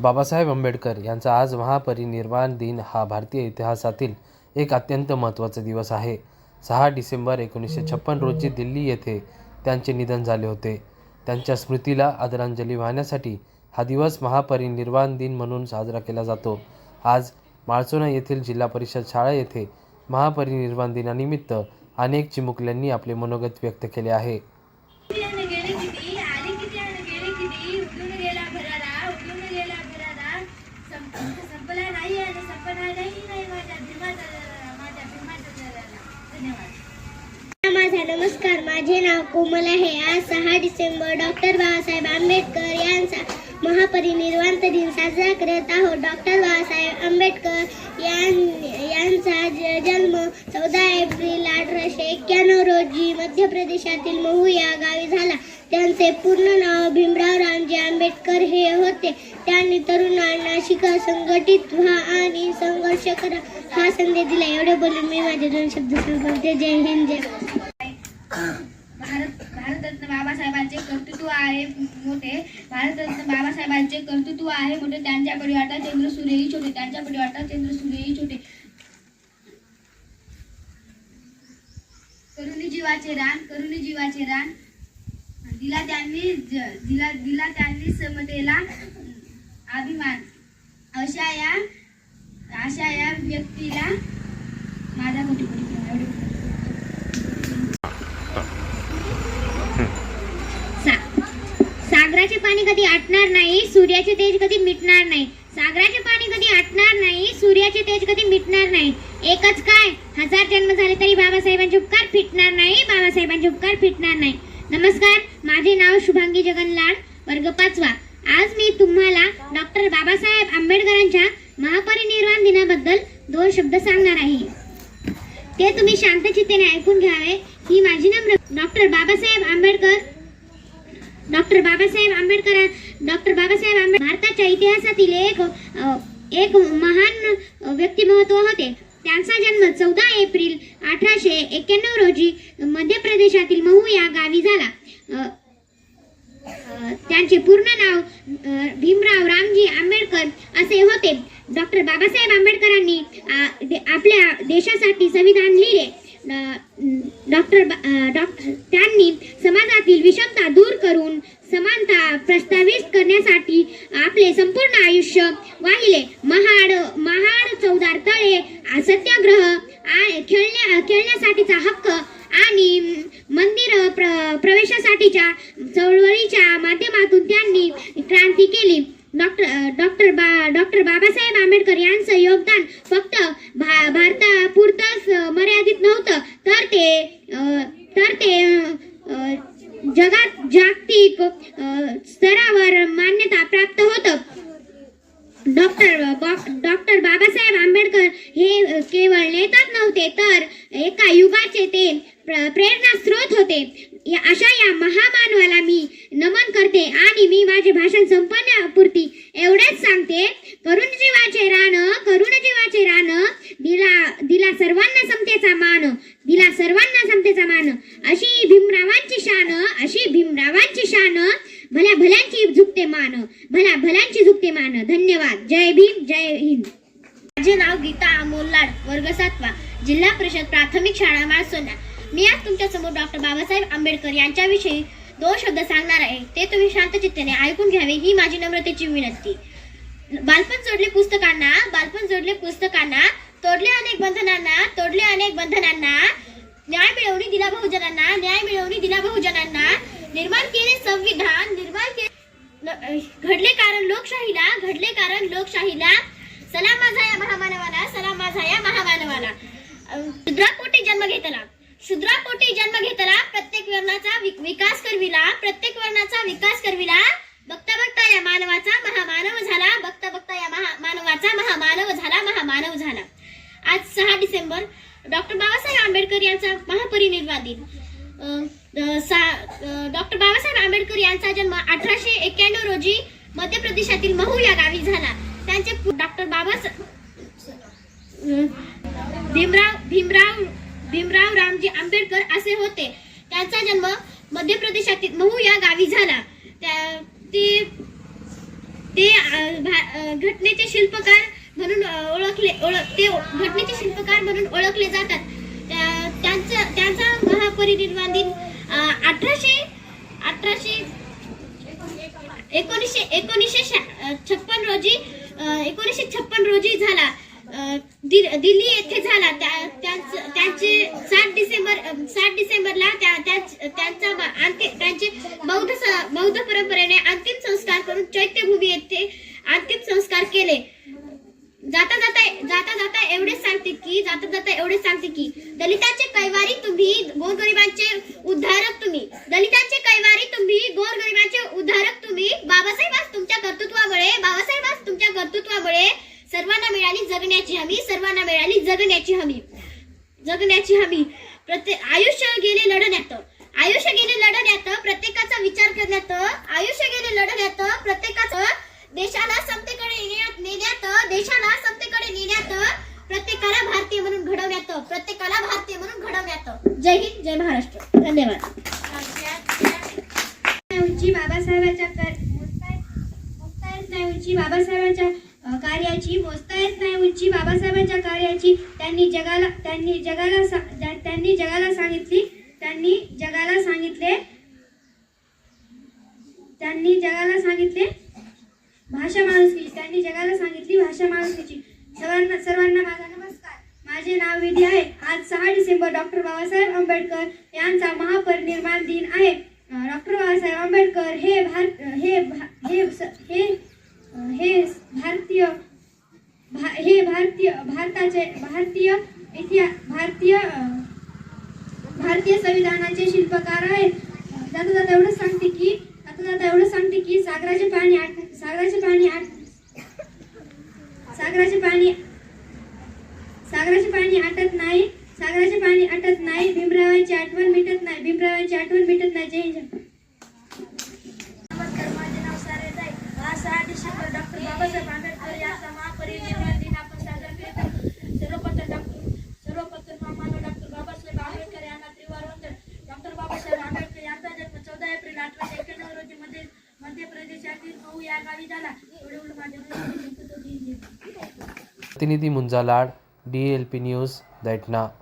बाबासाहेब आंबेडकर यांचा आज महापरिनिर्वाण दिन हा भारतीय इतिहासातील एक अत्यंत महत्त्वाचा दिवस आहे. सहा डिसेंबर एकोणीसशे छप्पन रोजी दिल्ली येथे त्यांचे निधन झाले होते. त्यांच्या स्मृतीला आदरांजली वाहण्यासाठी हा दिवस महापरिनिर्वाण दिन म्हणून साजरा केला जातो. आज माळसोना येथील जिल्हा परिषद शाळा येथे महापरिनिर्वाण दिनानिमित्त अनेक चिमुकल्यांनी आपले मनोगत व्यक्त केले आहे. नमस्कार माझे नाव कोमल आहे. आज सहा डिसेंबर डॉक्टर बाबासाहेब आंबेडकर यांचा महापरिनिर्वाण दिन साजरा करत आहोत. डॉक्टर बाबासाहेब आंबेडकर यां यांचा ज- जन्म चौदा एप्रिल अठराशे एक्क्याण्णव रोजी मध्य प्रदेशातील महू या गावी झाला. त्यांचे पूर्ण नाव भीमराव रामजी आंबेडकर हे होते. त्यांनी तरुणांना शिका संघटित व्हा आणि संघर्ष करा हा संदेश दिला. एवढे बोलून मी माझे दोन शब्द संपवते जय हिंद जय भारत भारतरत्न बाबासाहेबांचे कर्तृत्व आहे मोठे. भारतरत्न बाबासाहेबांचे कर्तृत्व आहे मोठे. त्यांच्या परिवारात चंद्र सूर्यही छोटे. त्यांच्या परिवारात चंद्र सूर्यही छोटे. करुणी जीवाचे रान करुणी जीवाचे रान. दिला त्यांनी दिला दिला त्यांनी समतेला अभिमान. अशा या अशा या व्यक्तीला माझा कोटी परिचय एवढे सा- सागराचे पाणी कधी आटणार नाही सूर्याचे तेज कधी मिटणार नाही. सागराचे पाणी कधी आटणार नाही सूर्याचे तेज कधी मिटणार नाही. एकच काय हजार जन्म झाले तरी बाबासाहेबांचे उपकार फिटणार नाही बाबासाहेबांचे उपकार फिटणार नाही. नमस्कार माझे नाव शुभांगी जगनलाल वर्ग पाचवा. आज मी तुम्हाला डॉक्टर बाबासाहेब आंबेडकरांच्या महापरिनिर्वाण दिनाबद्दल दोन शब्द सांगणार आहे. ते तुम्ही शांतचित्तेने ऐकून घ्यावे ही माझी नम्र doctor Babasaheb Ambedkar doctor Babasaheb Ambedkar doctor Babasaheb Ambedkar भारताच्या इतिहासातील एक एक महान व्यक्तिमत्व होते. त्यांचा जन्म चौदा एप्रिल अठराशे एक्क्याण्णव रोजी मध्य प्रदेशातील महू या गावी झाला. त्यांचे पूर्ण नाव भीमराव रामजी आंबेडकर असे होते. डॉक्टर बाबासाहेब आंबेडकरांनी आपल्या देशासाठी संविधान लिहिले. डॉक्टर बा- डॉक्टर त्यांनी समाजातील विषमता दूर प्रस्तावित करण्यासाठी आपले संपूर्ण आयुष्य वाहिले. महाड महाड चौदार तळे सत्याग्रह खेळण्या खेळण्यासाठीचा हक्क आणि मंदिर प्र प्रवेशासाठीच्या चळवळीच्या माध्यमातून त्यांनी क्रांती केली. डॉक्टर डॉक्टर बा डॉक्टर बाबासाहेब आंबेडकर यांचं योगदान फक्त भा भारतापुरतंच मर्यादित नव्हतं. तर ते तर ते जगात जागतिक स्तरावर मान्यता प्राप्त होतं. डॉक्टर डॉक्टर बाबासाहेब आंबेडकर हे केवळ नेताच नव्हते तर एका युगाचे ते प्र- प्रेरणा स्रोत होते. या अशा या महामानवाला मी नमन करते आणि मी माझे भाषण संपण्यापुरती एवढेच सांगते. करुण जीवाचे रान करुण जीवाचे रान दिला दिला सर्वांना समतेचा मान दिला सर्वांना समतेचा मान अशी भीमरावांची शान अशी भीमरावांची शान भल्या भल्यांची झुकते मान भला भलांची झुकते मान. धन्यवाद. जय भीम जय हिंद. माझे नाव गीता अमोल लाड वर्ग सातवा जिल्हा परिषद प्राथमिक शाळा माळसोना मी आज तुमच्यासमोर डॉक्टर बाबासाहेब आंबेडकर यांच्याविषयी दोन शब्द सांगणार आहे. ते तुम्ही शांत शांतचित्तेने ऐकून घ्यावे ही माझी नम्रतेची विनंती. बालपण जोडले पुस्तकांना बालपण जोडले पुस्तकांना तोडले अनेक बंधनांना तोडले अनेक बंधनांना न्याय मिळवणी दिला बहुजनांना न्याय मिळवणी दिला बहुजनांना निर्माण केले संविधान निर्माण केले घडले कारण लोकशाहीला घडले कारण लोकशाहीला. सलाम माझा या महामानवाला सलाम माझा या महामानवाला. अं, शूद्रापोटी जन्म घेतला. शूद्रापोटी जन्म घेतला प्रत्येक वर्णाचा विकास करविला प्रत्येक वर्णाचा विकास करविला. बघता बघता या मानवाचा महामानव झाला बघता बघता या महा मानवाचा महामानव झाला महामानव झाला. आज सहा डिसेंबर डॉक्टर बाबासाहेब आंबेडकर यांचा महापरिनिर्वाण दिन. डॉक्टर बाबासाहेब आंबेडकर यांचा जन्म अठराशे एक्क्याण्णव रोजी मध्य प्रदेशातील महू या गावी झाला. त्यांचे डॉक्टर बाबासाहेब भीमराव भीमराव भीमराव रामजी आंबेडकर असे होते. त्यांचा जन्म मध्य प्रदेशातील महू या गावी झाला. त्या ते ते भा- घटनेचे शिल्पकार म्हणून ओळखले ओळख ते घटनेचे शिल्पकार म्हणून ओळखले जातात. त्या- त्यांचं त्यांचा महापरिनिर्वाण दिन अठराशे अठराशे एकोणीसशे एकोणीसशे छप्पन रोजी एकोणीसशे छप्पन रोजी झाला. दिल्ली येथे झाला. त्या- त्यांचे सात डिसेंबर सात डिसेंबरला त्या- त्यांचा बौद्ध स- बौद्ध परंपरेने अंतिम संस्कार करून चैत्यभूमी येथे अंतिम संस्कार केले जाता जाता जाता जाता एवढेच सांगते की जाता जाता एवढेच सांगते की दलितांचे कैवारी तुम्ही गोरगरिबांचे उद्धारक तुम्ही. दलितांचे कैवारी तुम्ही गोरगरिबांचे उद्धारक तुम्ही. बाबासाहेब आज तुमच्या कर्तृत्वामुळे बाबासाहेब आज तुमच्या कर्तृत्वामुळे सर्वांना मिळाली जगण्याची हमी सर्वांना मिळाली जगण्याची हमी. जगण्याची हमी. प्रत्येक आयुष्य गेले लढण्यात. आयुष्य गेले लढण्यात प्रत्येकाचा विचार करण्यात. आयुष्य गेले जय हिंद जय महाराष्ट्र. धन्यवाद. बाबासाहेबांच्या कर- मोजता येत- नाही उंची बाबासाहेबांच्या कार्याची. मोजता येत नाही उंची बाबासाहेबांच्या कार्याची. त्यांनी जगाला त्यांनी जगाला सा- त्यांनी जगाला सांगितली. त्यांनी जगाला सांगितले. त्यांनी जगाला सांगितले. भाषा माणुसकी. त्यांनी जगाला सांगितली भाषा माणुसकीची. सर्वांना सर्वांना माझा नमस्कार. माझे नाव विधी आहे आज सहा डिसेंबर डॉक्टर बाबासाहेब आंबेडकर यांचा महापरिनिर्वाण दिन आहे. डॉक्टर बाबासाहेब आंबेडकर हे भारत हे भा- हे स- हे हे भारतीय भा- हे भारतीय भारताचे भारतीय इतिहास भारतीय भारतीय संविधानाचे शिल्पकार आहेत. दादा दादा एवढंच सांगते की दादा दादा एवढंच सांगते की सागराचे पाणी आठ सागराचे पाणी आठ सागराचे पाणी सागराचे पाणी आटत नाही सागराचे पाणी आटत नाही भीमरावांची आठवण मिटत नाही भीमरावांची आठवण मिटत नाही. जय हिंद. नमस्कार माझे नाव सारे जाई आज सहा डिसेंबर डॉक्टर बाबासाहेब आंबेडकर यांचा महापरिनिर्वाण दिन आपण साजरा करत आहोत. सर्वप्रथम डॉक्टर सर्वप्रथम आम्हाला डॉक्टर बाबासाहेब आंबेडकर यांना त्रिवार वंदन डॉक्टर बाबासाहेब आंबेडकर यांचा जन्म चौदा एप्रिल अठराशे एक्क्याण्णव रोजी मध्ये मध्य प्रदेशातील मऊ या गावी झाला. एवढे एवढं माझ्या प्रतिनिधी मुंजा DLP News, that now.